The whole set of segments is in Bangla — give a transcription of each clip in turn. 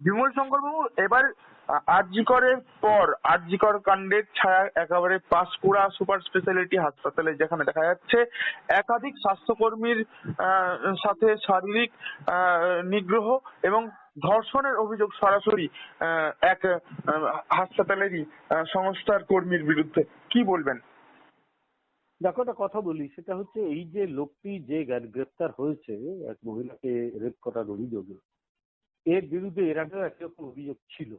বিমল শঙ্কর বাবু এবার আরজিকরের পর আরজিকর কাণ্ডের ছায়া একেবারে পাঁশকুড়া সুপার স্পেশালিটি হাসপাতালে যেখানে দেখা যাচ্ছে একাধিক স্বাস্থ্যকর্মীর আহ, সাথে শারীরিক নিগ্রহ এবং ধর্ষণের অভিযোগ সরাসরি আহ, এক হাসপাতালেরই সংস্থার কর্মীর বিরুদ্ধে। কি বলবেন? দেখো একটা কথা বলি সেটা হচ্ছে এই যে লোকটি যে গ্রেপ- গ্রেপ্তার হয়েছে এক মহিলাকে রেপ করার অভিযোগে এর বিরুদ্ধে এর আগেও একরকম অভিযোগ ছিল।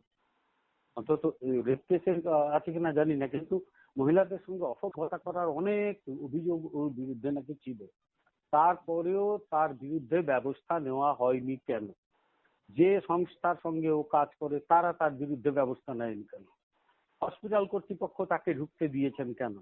অন্তত রেপ কেসের আছে কিনা জানি না, কিন্তু মহিলাদের সঙ্গে অপঘাতা করার অনেক অভিযোগ ওর বিরুদ্ধে নাকি ছিল। তারপরেও তার বিরুদ্ধে ব্যবস্থা নেওয়া হয়নি কেন? যে সংস্থার সঙ্গে ও কাজ করে, তারা তার বিরুদ্ধে ব্যবস্থা নেয়নি কেন? হসপিটাল কর্তৃপক্ষ তাকে ঢুকতে দিয়েছেন কেন?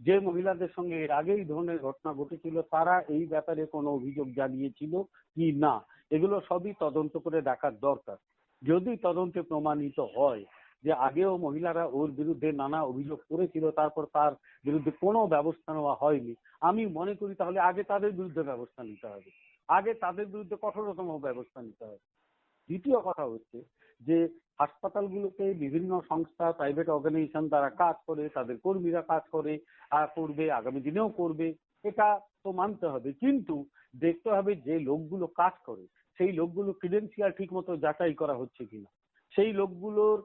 যে মহিলাদের সঙ্গে এর আগে এই ধরনের ঘটনা ঘটেছিল, তারা এই ব্যাপারে কোনো অভিযোগ জানিয়েছিল কি না? এগুলো সবই তদন্ত করে দেখার দরকার। যদি তদন্তে প্রমাণিত হয় যে আগেও মহিলারা ওর বিরুদ্ধে নানা অভিযোগ করেছিল, তারপর তার বিরুদ্ধে কোনো ব্যবস্থা নেওয়া হয়নি, আমি মনে করি তাহলে আগে তাদের বিরুদ্ধে ব্যবস্থা নিতে হবে। আগে তাদের বিরুদ্ধে কঠোরতম ব্যবস্থা নিতে হবে। দ্বিতীয় কথা হচ্ছে যে হাসপাতালগুলোতে বিভিন্ন সংস্থা, প্রাইভেট অর্গানাইজেশন তারা কাজ করে, তাদের কর্মীরা কাজ করে আর করবে, আগামী দিনেও করবে, এটা তো মানতে হবে। কিন্তু দেখতে হবে যে লোকগুলো কাজ করে সেই লোকগুলো ক্রিডেন্সিয়াল ঠিক মতো যাচাই করা হচ্ছে কিনা? সেই লোকগুলোর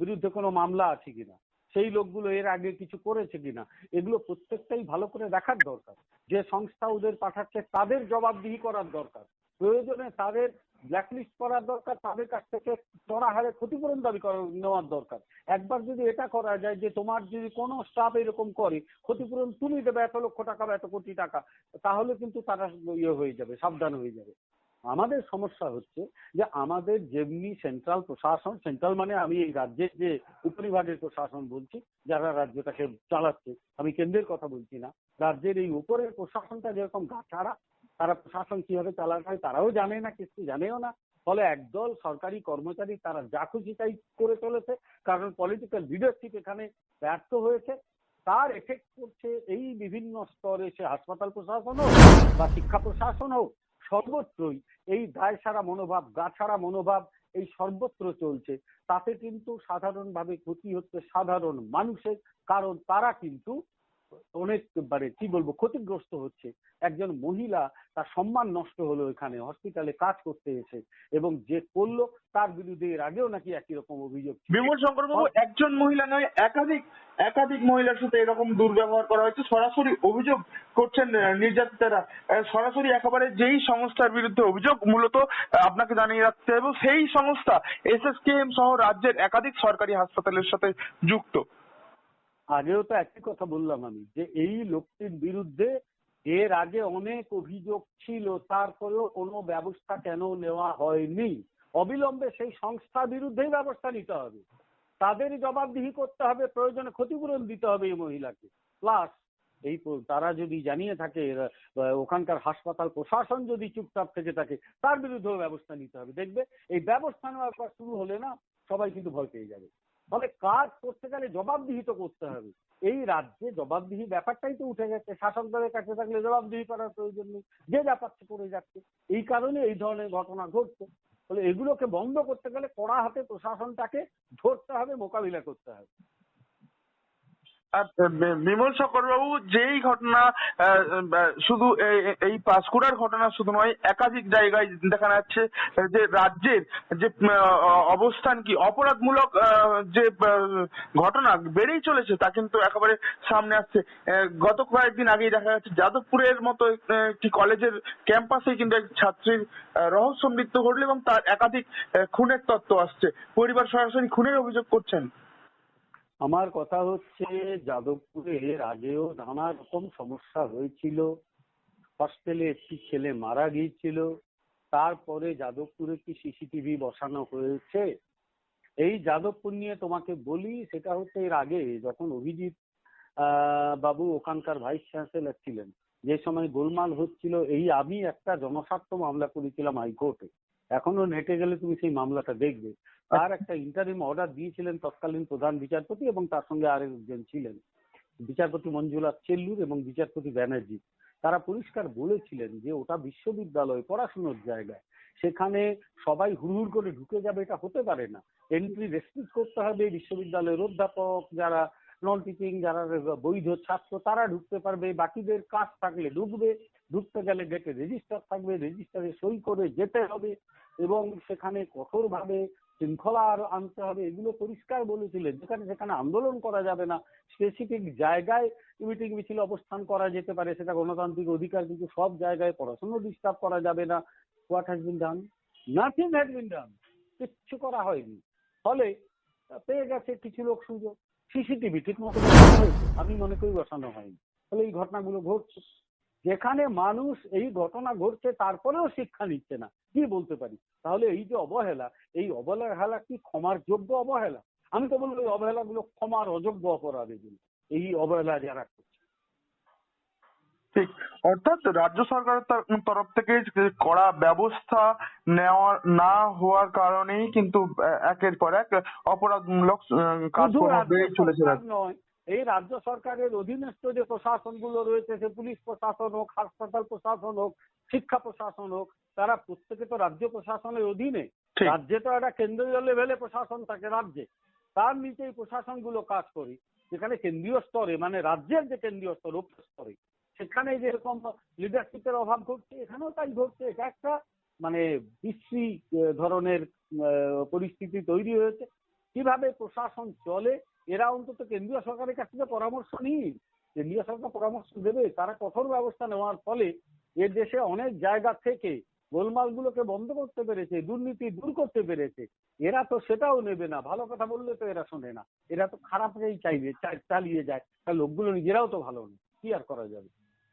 বিরুদ্ধে কোনো মামলা আছে কিনা? সেই লোকগুলো এর আগে কিছু করেছে কিনা? এগুলো প্রত্যেকটাই ভালো করে দেখার দরকার। যে সংস্থা ওদের পাঠাচ্ছে তাদের জবাবদিহি করার দরকার। প্রয়োজনে তাদের ব্ল্যাকলিস্ট করার দরকার, তাদের কাছ থেকে চড়া হারে ক্ষতিপূরণ দাবি করা নেওয়ার দরকার। একবার যদি এটা করা যায় যে তোমার যদি কোনো স্টাফ এরকম করে, ক্ষতিপূরণ তুমি দেবে এত লক্ষ টাকা বা এত কোটি টাকা, তাহলে কিন্তু তারা ইয়ে হয়ে যাবে, সাবধান হয়ে যাবে। আমাদের সমস্যা হচ্ছে যে আমাদের যেমনি সেন্ট্রাল প্রশাসন সেন্ট্রাল মানে আমি এই রাজ্যের যে উপরিভাগের প্রশাসন বলছি, যারা রাজ্যটাকে চালাচ্ছে, আমি কেন্দ্রের কথা বলছি না। রাজ্যের এই উপরের প্রশাসনটা যেরকম গাছাড়া তারা প্রশাসন কীভাবে চালাতে হয় তারাও জানে না কিছু জানেও না। ফলে একদল সরকারি কর্মচারী তারা যা খুশি তাই করে চলেছে, কারণ পলিটিক্যাল লিডারশিপ এখানে ব্যর্থ হয়েছে। তার এফেক্ট করছে এই বিভিন্ন স্তরে, সে হাসপাতাল প্রশাসন হোক বা শিক্ষা প্রশাসন হোক সর্বত্রই এই দায় সারা মনোভাব, গা ছাড়া মনোভাব এই সর্বত্র চলছে। তাতে কিন্তু সাধারণভাবে ক্ষতি হচ্ছে সাধারণ মানুষের, কারণ তারা কিন্তু অনেক মানে কি বলব, ক্ষতিগ্রস্ত হচ্ছে। একজন মহিলা তার সম্মান নষ্ট হলো এখানে, হসপিটালে কাজ করতে এসে এবং যে করল তার বিরুদ্ধে এর আগেও নাকি একই রকম অভিযোগ। বিমল শঙ্কর বাবু একজন মহিলা নয়, একাধিক একাধিক মহিলার সাথে এরকম দুর্ব্যবহার করা হয়েছে। সরাসরি অভিযোগ করছেন নির্যাতিতারা। সরাসরি একেবারে যেই সংস্থার বিরুদ্ধে অভিযোগ, মূলত আপনাকে জানিয়ে রাখতে হবে, সেই সংস্থা, এসএসকেএম সহ রাজ্যের একাধিক সরকারি হাসপাতালের সাথে যুক্ত। আগেও তো একই কথা বললাম আমি, যে এই লোকটির বিরুদ্ধে এর আগে অনেক অভিযোগ ছিল, তারপরেও কোনো ব্যবস্থা কেন নেওয়া হয়নি। অবিলম্বে সেই সংস্থার বিরুদ্ধেই ব্যবস্থা নিতে হবে। তাদেরই জবাবদিহি করতে হবে, প্রয়োজনে ক্ষতিপূরণ দিতে হবে এই মহিলাকে। প্লাস এই তারা যদি জানিয়ে থাকে ওখানকার হাসপাতাল প্রশাসন যদি চুপচাপ থেকে থাকে, তার বিরুদ্ধেও ব্যবস্থা নিতে হবে। দেখবে এই ব্যবস্থা নেওয়ার পর শুরু হলে না সবাই কিন্তু ভয় পেয়ে যাবে। ফলে কাজ করতে গেলে জবাবদিহিত করতে হবে। এই রাজ্যে জবাবদিহি ব্যাপারটাই তো উঠে গেছে। শাসক দলের কাছে থাকলে জবাবদিহি করার প্রয়োজন নেই। যে পাচ্ছে করে যাচ্ছে। এই কারণে এই ধরনের ঘটনা ঘটছে। ফলে এগুলোকে বন্ধ করতে গেলে কড়া হাতে প্রশাসনটাকে ধরতে হবে, মোকাবিলা করতে হবে। বিমল শঙ্কর বাবু যেই ঘটনা শুধু এই- পাঁশকুড়ার ঘটনা শুধু নয়, একাধিক জায়গায় দেখা যাচ্ছে যে রাজ্যের যে অবস্থান কি অপরাধমূলক যে ঘটনা বেড়েই চলেছে তা কিন্তু একেবারে সামনে আসছে। গত কয়েকদিন আগেই দেখা যাচ্ছে যাদবপুরের মতো একটি কলেজের ক্যাম্পাসে কিন্তু এক ছাত্রীর রহস্য মৃত্যু ঘটলো এবং তার একাধিক খুনের তত্ত্ব আসছে। পরিবার সরাসরি খুনের অভিযোগ করছেন। আমার কথা হচ্ছে, যাদবপুরে এর আগেও নানা রকম সমস্যা হয়েছিল। হস্টেলে একটি ছেলে মারা গিয়েছিল। তারপরে যাদবপুরে কি সিসিটিভি বসানো হয়েছে। এই যাদবপুর নিয়ে তোমাকে বলি, সেটা হচ্ছে এর আগে যখন অভিজিৎ বাবু ওখানকার ভাইস চ্যান্সেলর ছিলেন, যে সময় গোলমাল হচ্ছিল, এই আমি একটা জনস্বার্থ মামলা করেছিলাম হাইকোর্টে। এখনও নেটে গেলে তুমি সেই মামলাটা দেখবে। তার একটা ইন্টারিম অর্ডার দিয়েছিলেন তৎকালীন প্রধান বিচারপতি এবং তার সঙ্গে আরেকজন ছিলেন। বিচারপতি মঞ্জুলা চেল্লুর এবং বিচারপতি ব্যানার্জি। তারা পরিষ্কার বলেছিলেন যে ওটা বিশ্ববিদ্যালয় পড়াশুনোর জায়গায় সেখানে সবাই হুড়হুড় করে ঢুকে যাবে এটা হতে পারে না। এন্ট্রি রেস্ট্রিক্ট করতে হবে বিশ্ববিদ্যালয়ের অধ্যাপক যারা নন টিচিং যারা বৈধ ছাত্র, তারা ঢুকতে পারবে, বাকিদের কাজ থাকলে ঢুকবে, ঢুকতে গেলে গেটে রেজিস্টার থাকবে রেজিস্টারে সই করে যেতে হবে এবং সেখানে কঠোরভাবে শৃঙ্খলা আর আনতে হবে, এগুলো পরিষ্কার বলেছিলেন। যেখানে, সেখানে আন্দোলন করা যাবে না। স্পেসিফিক জায়গায় মিটিং মিছিল অবস্থান করা যেতে পারে, সেটা গণতান্ত্রিক অধিকার, কিন্তু সব জায়গায় পড়াশোনা ডিস্টার্ব করা যাবে না। What has been done nothing has been done কিচ্ছু করা হয়নি। ফলে পেয়ে গেছে কিছু লোক সুযোগ। সিসিটিভি, ঠিক মতো আমি মনে করি বসানো হয়নি। তাহলে এই ঘটনাগুলো ঘটছে। যেখানে মানুষ এই ঘটনা ঘটছে, তারপরেও শিক্ষা নিচ্ছে না। কি বলতে পারি? তাহলে এই যে অবহেলা, এই অবহেলা কি ক্ষমার যোগ্য অবহেলা? আমি তো বলব এই অবহেলাগুলো ক্ষমার অযোগ্য অপরাধ এই অবহেলা যারা করছে ঠিক। অর্থাৎ রাজ্য সরকারের তর- তরফ থেকে কড়া ব্যবস্থা নেওয়া না হওয়ার কারণেই কিন্তু একের পর এক অপরাধমূলক কাজকর্ম রাজ্য বেড়ে চলেছে এই রাজ্য সরকারের অধীনস্থ যে প্রশাসনগুলো রয়েছে সে পুলিশ প্রশাসন হোক হাসপাতাল প্রশাসন হোক শিক্ষা প্রশাসন হোক তারা প্রত্যেকে তো রাজ্য প্রশাসনের অধীনে। রাজ্যে তো একটা কেন্দ্রীয় লেভেলে প্রশাসন থাকে রাজ্যে। তার নিচে এই প্রশাসনগুলো কাজ করে যেখানে কেন্দ্রীয় স্তরে মানে রাজ্যের যে কেন্দ্রীয় স্তর স্তরে সেখানে যেরকম লিডারশিপের অভাব ঘটছে, এখানেও তাই ঘটছে। এটা একটা মানে বিশ্রী ধরনের পরিস্থিতি তৈরি হয়েছে। কীভাবে প্রশাসন চলে, এরা অন্তত কেন্দ্রীয় সরকারের কাছ থেকে পরামর্শ নিন কেন্দ্রীয় সরকার পরামর্শ দেবে, তারা কঠোর ব্যবস্থা নেওয়ার ফলে এ দেশে অনেক জায়গা থেকে গোলমালগুলোকে বন্ধ করতে পেরেছে, দুর্নীতি দূর করতে পেরেছে। এরা তো সেটাও নেবে না। ভালো কথা বললে তো এরা শোনে না। এরা তো খারাপটাই চাইবে চালিয়ে যায়। লোকগুলো নিজেরাও তো ভালো না কি আর করা যাবে?